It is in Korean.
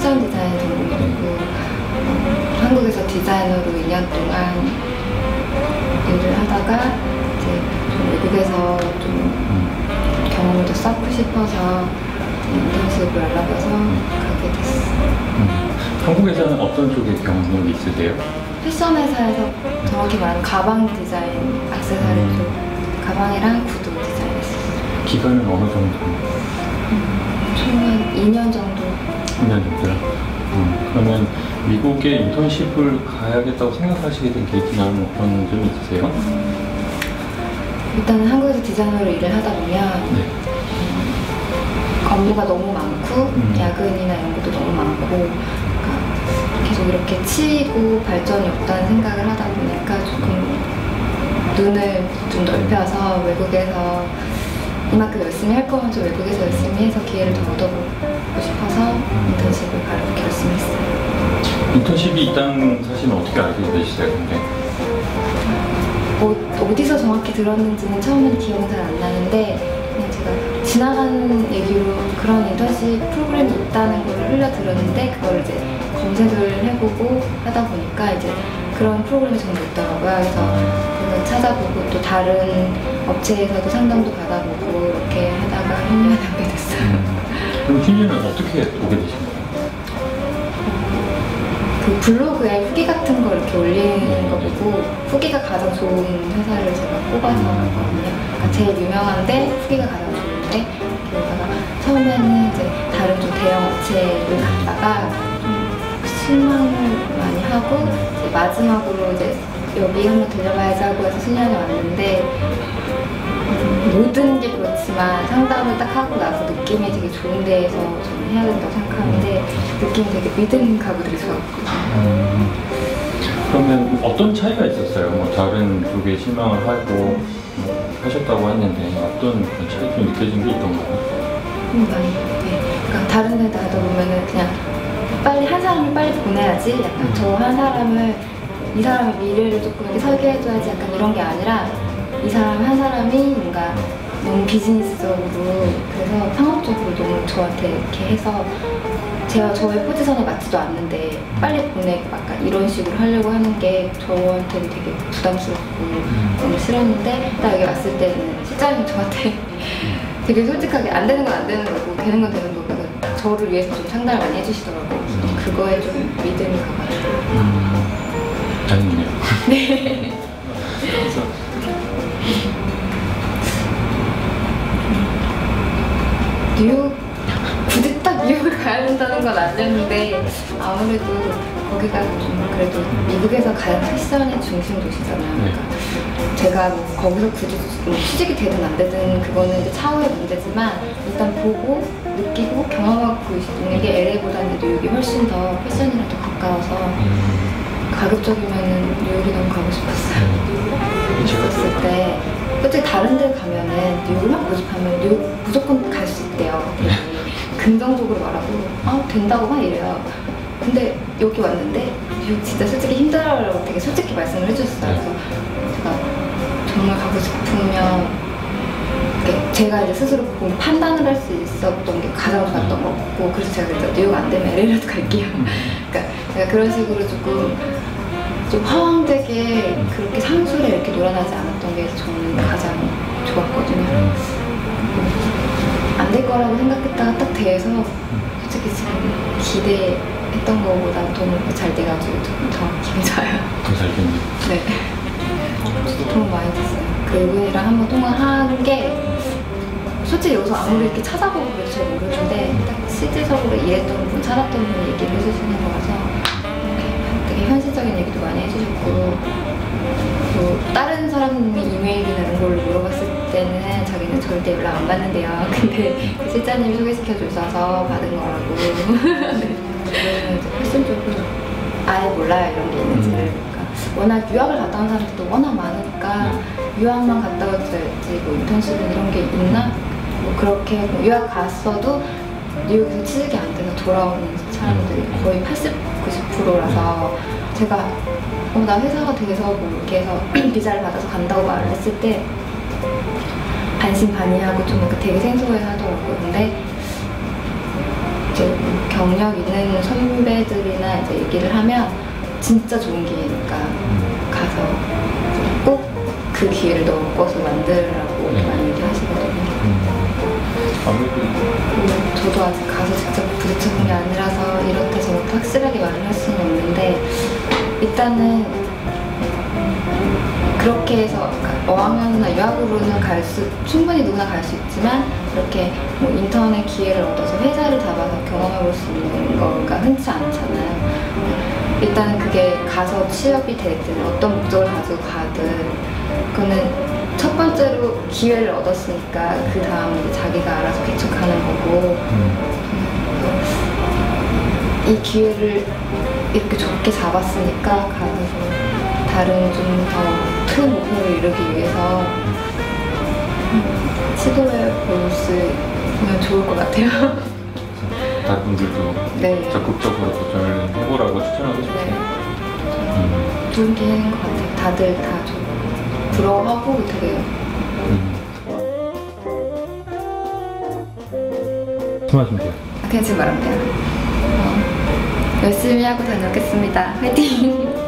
패션 디자이너로 그리고 어, 한국에서 디자이너로 2년 동안 일을 하다가 이제 외국에서 좀 음. 경험을 더 쌓고 싶어서 인턴십을 알아봐서 음. 가게 됐어요. 음. 한국에서는 어떤 쪽의 경험이 있으세요? 패션 회사에서 정확히 말하면 가방 디자인, 액세서리 쪽, 가방이랑 구두 디자인 했어요. 기간은 어느 정도? 음, 총한 2년 정도 2년 정도요? 음. 그러면 미국에 인턴십을 가야겠다고 생각하시게 된 계기나 뭐 그런 점이 있으세요? 일단은 한국에서 디자이너로 일을 하다 보면 네. 업무가 너무 많고 음. 야근이나 이런 것도 너무 많고 그러니까 계속 이렇게 치이고 발전이 없다는 생각을 하다 보니까 조금 눈을 좀 넓혀서 외국에서 이만큼 열심히 할 거면 좀 외국에서 열심히 해서 기회를 더 얻어보고 싶어서 인턴십을 가려고 결심했어요. 인턴십이 있다는 사실은 어떻게 알게 되셨어요, 근데? 어, 어디서 정확히 들었는지는 처음엔 기억은 잘 안 나는데 그냥 제가 지나가는 얘기로 그런 인턴십 프로그램이 있다는 걸 흘려 들었는데 그걸 이제 검색을 해보고 하다 보니까 이제 그런 프로그램이 정말 있더라고요. 그래서 찾아보고 또 다른 업체에서도 상담도 받아보고 이렇게 하다가 1년 하게 됐어요. 음. 그럼 휘니는 어떻게 오게 되신 거예요? 그 블로그에 후기 같은 거 이렇게 올리는 거 보고 후기가 가장 좋은 회사를 제가 뽑아서 갔거든요. 그러니까 제일 유명한데 후기가 가장 좋은데 그러다가 처음에는 이제 다른 좀 대형 업체를 갔다가 좀 실망을 많이 하고 이제 마지막으로 이제 여기 한번 들려봐야지 하고 해서 7년이 왔는데 음, 모든 게 그렇지만 상담을 딱 하고 나서 느낌이 되게 좋은 데에서 저는 해야 된다고 생각하는데 느낌이 되게 믿음 가구들이 좋았거든요. 음. 그러면 어떤 차이가 있었어요? 뭐 다른 쪽에 실망을 하고 뭐 하셨다고 했는데 어떤 그런 차이 좀 느껴진 게 있던가요? 음, 많이 네. 그러니까 다른 데다 하다 보면은 그냥 빨리 한 사람을 빨리 보내야지 약간 저 한 사람을 이 사람의 미래를 조금 이렇게 설계해줘야지 약간 이런 게 아니라 이 사람 한 사람이 뭔가 너무 비즈니스적으로 그래서 상업적으로 너무 저한테 이렇게 해서 제가 저의 포지션에 맞지도 않는데 빨리 보내고 약간 이런 식으로 하려고 하는 게 저한테는 되게 부담스럽고 너무 싫었는데 딱 여기 왔을 때는 실장님 저한테 되게 솔직하게 안 되는 건 안 되는 거고 되는 건 되는 거고 저를 위해서 좀 상담을 많이 해주시더라고요. 그거에 좀 믿음이 가가지고 음. 다행이네요. 네. 그래서 뉴욕 굳이 딱 뉴욕을 가야 된다는 건 아니었는데 아무래도 거기가 좀 그래도 미국에서 가장 패션의 중심 도시잖아요. 그러니까 제가 뭐 거기서 굳이 뭐 취직이 되든 안 되든 그거는 이제 차후의 문제지만 일단 보고 느끼고 경험하고 있는 게 LA보다는 뉴욕이 훨씬 더 패션이랑 더 가까워서 음. 가급적이면 뉴욕이 너무 가고 싶었어요. 갔을 때 솔직히 다른 데 가면은 뉴욕을 막 고집하면 뉴욕 무조건 갈 수 있대요. 되게 긍정적으로 말하고 아 된다고 막 이래요. 근데 여기 왔는데 뉴욕 진짜 솔직히 힘들어라고 되게 솔직히 말씀을 해주셨어요. 그래서 제가 정말 가고 싶으면 제가 이제 스스로 판단을 할 수 있었던 게 가장 좋았던 것 같고 그래서 제가 그랬죠. 뉴욕 안 되면 LA라도 갈게요. 그러니까 제가 그런 식으로 조금 좀 허황되게 그렇게 상술에 이렇게 놀아나지 않았던 게 저는 가장 좋았거든요. 안 될 거라고 생각했다가 딱 돼서 솔직히 지금 기대했던 것보다 너무 잘 돼가지고 조금 더 기분이 좋아요. 더잘 됐네요. 네. 도움 많이 됐어요. 그분이랑 한번 통화한 게 솔직히 여기서 아무리 이렇게 찾아보고 그래도 잘 모르는데 딱 실질적으로 일했던 분, 살았던 분 얘기를 해주시는 거라서 현실적인 얘기도 많이 해주셨고 또 다른 사람이 이메일이나 이런 걸로 물어봤을 때는 자기는 절대 연락 안 받는데요. 근데 실장님이 소개시켜 주셔서 받은 거라고. 네. 저는 이제 패션 쪽은 아예 몰라요 이런 게 있는지를. 그러니까 워낙 유학을 갔다 온 사람들도 워낙 많으니까 유학만 갔다 왔을지 뭐 인턴십은 이런 게 있나? 뭐 그렇게 뭐 유학 갔어도 뉴욕에서 취직이 안 돼서 돌아오는 사람들이 거의 80, 90% 라서 제가 어, 나 회사가 돼서 뭐 이렇게 해서 비자를 받아서 간다고 말을 했을 때 반신반의하고 좀 이렇게 되게 생소해 하더라고요. 근데 이제 경력 있는 선배들이나 이제 얘기를 하면 진짜 좋은 기회니까 음. 가서 꼭 그 기회를 넣어서 만들라고 네. 많이 얘기하시거든요. 음. 아무래도 저도 아직 가서 직접 부딪혀본 게 아니라서 이렇다 저렇다 확실하게 말을 할수 그렇게 해서 어학연수나 유학으로는 갈 수 충분히 누구나 갈 수 있지만 이렇게 뭐 인턴의 기회를 얻어서 회사를 잡아서 경험해 볼 수 있는 거가 흔치 않잖아요. 일단은 그게 가서 취업이 되든 어떤 목적을 가지고 가든 그거는 첫 번째로 기회를 얻었으니까 그 다음 자기가 알아서 개척하는 거고 음. 이 기회를 이렇게 좋게 잡았으니까 가서 다른 좀 더 큰 목표를 이루기 위해서 음, 시도해 볼 수 있으면 좋을 것 같아요. 다른 분들도 네. 적극적으로 도전을 해보라고 추천하고 네. 싶으세요? 음. 좋은 기회인 것 같아요. 다들 다 좀 부러워하고 되게 음. 말씀하시면 돼요. 그냥 지금 말하면 돼요. 어, 열심히 하고 다녀오겠습니다. 화이팅!